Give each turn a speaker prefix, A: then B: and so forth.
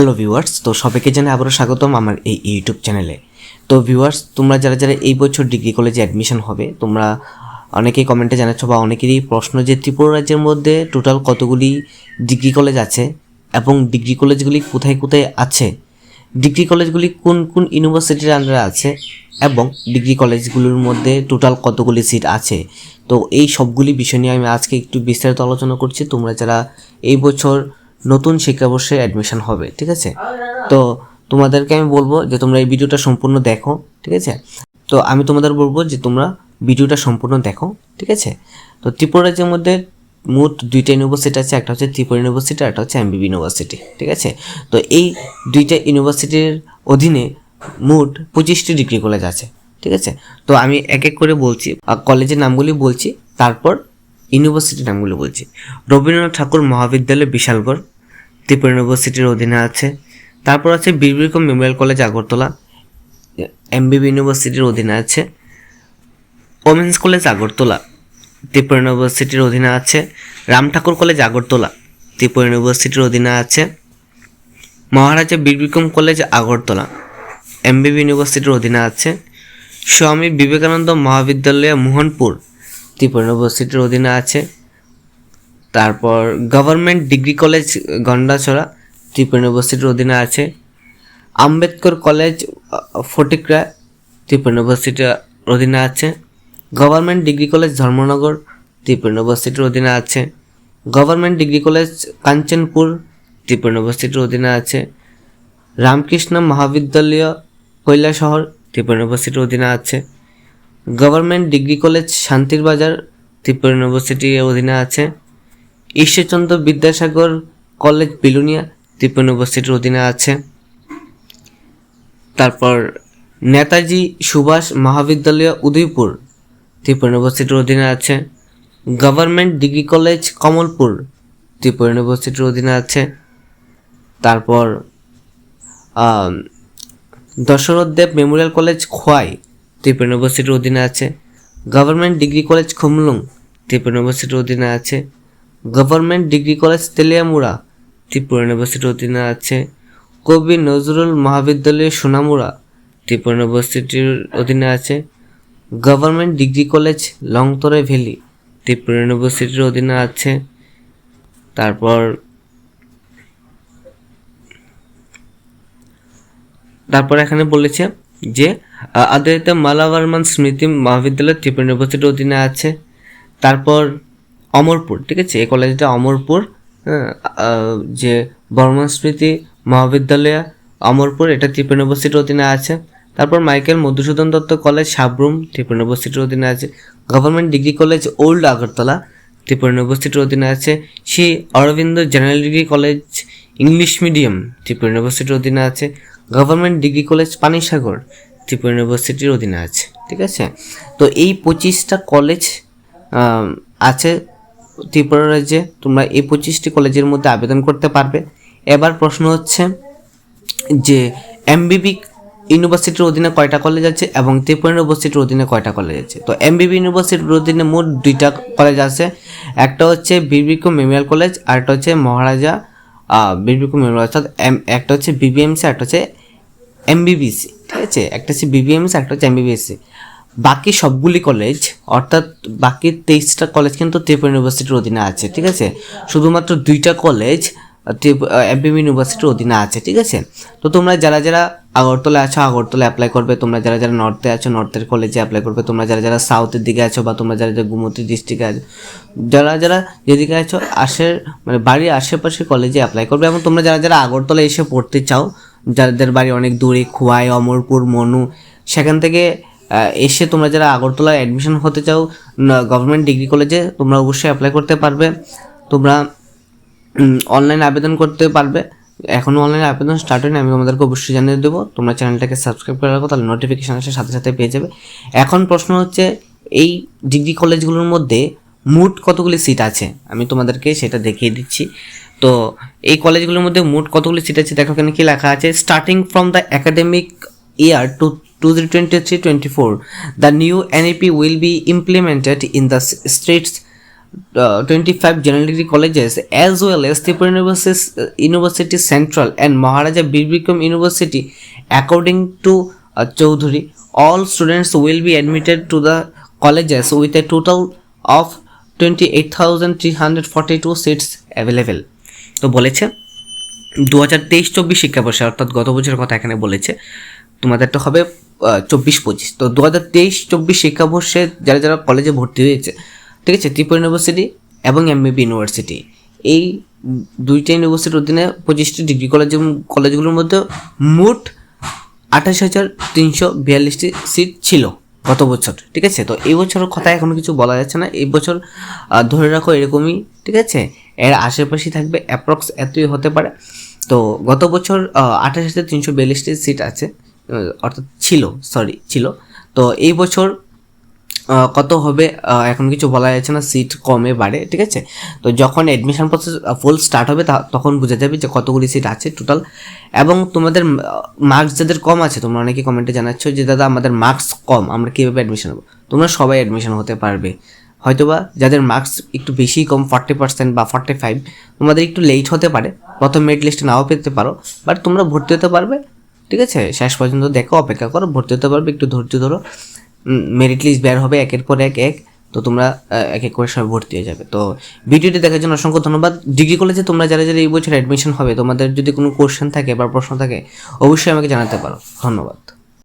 A: Hello viewers, তো সবাইকে জানাই আবারও স্বাগতম আমার এই ইউটিউব চ্যানেলে। তো ভিউয়ার্স, তোমরা যারা যারা এই বছর ডিগ্রি কলেজে অ্যাডমিশন হবে, তোমরা অনেকেই কমেন্টে জানাচ্ছ বা অনেকেরই প্রশ্ন যে ত্রিপুরা রাজ্যের মধ্যে টোটাল কতগুলি ডিগ্রি কলেজ আছে এবং ডিগ্রি কলেজগুলি কোথায় কোথায় আছে? ডিগ্রি কলেজগুলি কোন কোন ইউনিভার্সিটির আন্ডারে আছে এবং ডিগ্রি কলেজগুলোর মধ্যে টোটাল কতগুলি সিট আছে? তো এই সবগুলি বিষয় নিয়ে আমি আজকে একটু বিস্তারিত আলোচনা করছি। তোমরা যারা এই বছর নতুন শিক্ষাবর্ষে অ্যাডমিশন হবে, ঠিক আছে? তো তোমাদেরকে আমি বলব যে তোমরা এই ভিডিওটা সম্পূর্ণ দেখো, ঠিক আছে? তো আমি তোমাদের বলব যে তোমরা ভিডিওটা সম্পূর্ণ দেখো, ঠিক আছে? তো ত্রিপুরা রাজ্যের মধ্যে মোট দুইটা ইউনিভার্সিটি আছে, একটা হচ্ছে ত্রিপুরা ইউনিভার্সিটি আর একটা হচ্ছে এমবিবি ইউনিভার্সিটি ঠিক আছে? তো এই দুইটা ইউনিভার্সিটির অধীনে মোট পঁচিশটি ডিগ্রি কলেজ আছে, ঠিক আছে? তো আমি এক এক করে বলছি কলেজের নামগুলি বলছি, তারপর ইউনিভার্সিটির নামগুলো বলছি। রবীন্দ্রনাথ ঠাকুর মহাবিদ্যালয় বিশালগড়, ত্রিপুরা ইউনিভার্সিটির অধীনে আছে। তারপর আছে Bir Bikram memorial college Agartala, MBB ইউনিভার্সিটির অধীনে আছে। ওমেন্স কলেজ আগরতলা, ত্রিপুরা ইউনিভার্সিটির অধীনে আছে। রাম ঠাকুর কলেজ আগরতলা, ত্রিপুরা ইউনিভার্সিটির অধীনে আছে। মহারাজা বীর বিক্রম কলেজ আগরতলা, এমবিবি ইউনিভার্সিটির অধীনে আছে। স্বামী বিবেকানন্দ মহাবিদ্যালয় মোহনপুর ত্রিপুরা ইউনিভার্সিটির অধীনে আছে। তারপর government degree college Gandacherra Tripura ইউনিভার্সিটির অধীনে আছে। আম্বেদকর কলেজ ফটিকরা ত্রিপুরা ইউনিভার্সিটির অধীনে আছে। Government degree college Dharmanagar Tripura ইউনিভার্সিটির অধীনে আছে। Government degree college Kanchanpur Tripura ইউনিভার্সিটির অধীনে আছে। রামকৃষ্ণ মহাবিদ্যালয়, কৈলাসহর ত্রিপুরা ইউনিভার্সিটির অধীনে আছে। গভর্নমেন্ট ডিগ্রি কলেজ শান্তির বাজার, ত্রিপুরা ইউনিভার্সিটির অধীনে আছে। ঈশ্বরচন্দ্র বিদ্যাসাগর কলেজ বিলুনিয়া, ত্রিপুরা ইউনিভার্সিটির অধীনে আছে। তারপর নেতাজি সুভাষ মহাবিদ্যালয় উদয়পুর, ত্রিপুরা ইউনিভার্সিটির অধীনে আছে। Government degree college Kamalpur, Tripura ইউনিভার্সিটির অধীনে আছে। তারপর দশরথ দেব মেমোরিয়াল কলেজ খোয়াই ত্রিপুরা ইউনিভার্সিটির অধীনে আছে। Government degree college Khumlung Tripura ইউনিভার্সিটির অধীনে আছে। Government degree college Teliamura Tripura ইউনিভার্সিটির অধীনে আছে। কবি নজরুল মহাবিদ্যালয় সোনামুড়া ত্রিপুরা ইউনিভার্সিটির অধীনে আছে। Government degree college Longtharai valley Tripura ইউনিভার্সিটির অধীনে আছে। তারপর তারপর এখানে বলেছে যে আদ্বৈত মালাবর্মন স্মৃতি মহাবিদ্যালয় ত্রিপুরা ইউনিভার্সিটির অধীনে আছে। তারপর অমরপুর, ঠিক আছে? এই কলেজটা অমরপুর যে বর্মন স্মৃতি মহাবিদ্যালয় অমরপুর, এটা ত্রিপুরা ইউনিভার্সিটির অধীনে আছে। তারপর মাইকেল মধুসূদন দত্ত কলেজ সাবরুম ত্রিপুরা ইউনিভার্সিটির অধীনে আছে। Government degree college old Agartala Tripura ইউনিভার্সিটির অধীনে আছে। Shri Aurobindo general degree college English medium Tripura ইউনিভার্সিটির অধীনে আছে। Government degree college Panisagar, Tripura ইউনিভার্সিটির অধীনে আছে, ঠিক আছে? তো এই পঁচিশটা কলেজ আছে ত্রিপুরা রাজ্যে, তোমরা এই পঁচিশটি কলেজের মধ্যে আবেদন করতে পারবে। এবার প্রশ্ন হচ্ছে যে এমবিবি ইউনিভার্সিটির অধীনে কয়টা কলেজ আছে এবং ত্রিপুরা ইউনিভার্সিটির অধীনে কয়টা কলেজ আছে? তো এমবিবি ইউনিভার্সিটির অধীনে মোট দুইটা কলেজ আছে। একটা হচ্ছে বিবিকো মেমোরিয়াল কলেজ আর একটা হচ্ছে মহারাজা বিবিকো মেমোরিয়াল অর্থাৎ এম- একটা হচ্ছে বিবিএমসি একটা হচ্ছে এমবিবিসি ঠিক আছে? একটা হচ্ছে বিবিএমসি একটা হচ্ছে এমবিবিএসসি বাকি সবগুলি কলেজ অর্থাৎ বাকি তেইশটা কলেজ কিন্তু ত্রিপুরা ইউনিভার্সিটির অধীনে আছে, ঠিক আছে? শুধুমাত্র দুইটা কলেজ এমবিবি ইউনিভার্সিটির অধীনে আছে, ঠিক আছে? তো তোমরা যারা যারা আগরতলা আছো আগরতলা অ্যাপ্লাই করবে, তোমরা যারা যারা নর্থে আছো নর্থের কলেজে অ্যাপ্লাই করবে, তোমরা যারা যারা সাউথের দিকে আছো বা তোমরা যারা যারা গুমতি ডিস্ট্রিক্টে আছো, যারা যারা যেদিকে আছো আশের মানে বাড়ির আশেপাশে কলেজে অ্যাপ্লাই করবে এবং তোমরা যারা যারা আগরতলা এসে পড়তে চাও, যাদের বাড়ি অনেক দূরে, খোয়াই, অমরপুর, মনু, সেখান থেকে এসে তোমরা যারা আগরতলা অ্যাডমিশন হতে চাও গভর্নমেন্ট ডিগ্রি কলেজে তোমরা অবশ্যই অ্যাপ্লাই করতে পারবে। তোমরা অনলাইন আবেদন করতে পারবে। এখনও অনলাইন আবেদন স্টার্ট হয়নি, আমি তোমাদেরকে অবশ্যই জানিয়ে দেবো। তোমরা চ্যানেলটাকে সাবস্ক্রাইব করে রাখো, তাহলে নোটিফিকেশন আসার সাথে সাথে পেয়ে যাবে। এখন প্রশ্ন হচ্ছে, এই ডিগ্রি কলেজগুলোর মধ্যে মোট কতগুলি সিট আছে? আমি তোমাদেরকে সেটা দেখিয়ে দিচ্ছি। তো এই কলেজগুলোর মধ্যে মোট কতগুলি সিট আছে, দেখো এখানে কি লেখা আছে। Starting from the academic year two year to 2023-24 the new NEP will will be implemented in s- states twenty five general degree colleges as well as Tripura university university central and Maharaja Bir Bikram university according to Chowdhury all students will be admitted to the colleges with a total of 28,342 seats available. তো বলেছে দু হাজার তেইশ চব্বিশ শিক্ষাবর্ষে অর্থাৎ গত বছরের কথা এখানে বলেছে তোমাদের তোমাদেরটা হবে চব্বিশ পঁচিশ। তো দু হাজার তেইশ চব্বিশ শিক্ষাবর্ষে যারা যারা কলেজে ভর্তি হয়েছে ঠিক আছে, ত্রিপুরা ইউনিভার্সিটি এবং এমবিবি ইউনিভার্সিটি এই দুইটা ইউনিভার্সিটির অধীনে পঁচিশটি ডিগ্রি কলেজ এবং কলেজগুলোর মধ্যে মোট আঠাশ হাজার তিনশো বিয়াল্লিশটি সিট ছিল গত বছর, ঠিক আছে? তো এই বছরের কথা এখনও কিছু বলা যাচ্ছে না। এই বছর ধরে রাখো এরকমই, ঠিক আছে? এর আশেপাশেই থাকবে অ্যাপ্রক্স এতই হতে পারে। তো গত বছর আঠাশ হাজার তিনশো বিয়াল্লিশটি সিট আছে অর্থাৎ ছিল সরি ছিল। তো এই বছর কত হবে? এখন কিছু বলা যাচ্ছে না সিট কমে বাড়ে, ঠিক আছে? তো যখন অ্যাডমিশন প্রসেস ফুল স্টার্ট হবে তখন বোঝা যাবে যে কতগুলি সিট আছে টোটাল এবং তোমাদের মার্কস যাদের কম আছে, তোমরা অনেকে কমেন্টে জানাচ্ছ যে, দাদা, আমাদের মার্কস কম, আমরা কীভাবে অ্যাডমিশন হব? তোমরা সবাই অ্যাডমিশন হতে পারবে। হয়তোবা যাদের মার্কস একটু বেশি কম ফর্টি পার্সেন্ট বা ফর্টি ফাইভ তোমাদের একটু লেট হতে পারে। প্রথম মেরিট লিস্টে নাও পেতে পারো বাট তোমরা ভর্তি হতে পারবে, ঠিক আছে? শেষ পর্যন্ত দেখো, অপেক্ষা করো, ভর্তি হতে পারবে, একটু ধৈর্য ধরো। মেরিট লিস্ট বের হবে একের পর এক এক, তো তোমরা এক এক করে সবাই ভর্তি হয়ে যাবে। তো ভিডিওটি দেখার জন্য অসংখ্য ধন্যবাদ। ডিগ্রি কলেজে তোমরা যারা যারা এই বছর অ্যাডমিশন হবে, তোমাদের যদি কোনো কোশ্চেন থাকে বা প্রশ্ন থাকে, অবশ্যই আমাকে জানাতে পারো। ধন্যবাদ।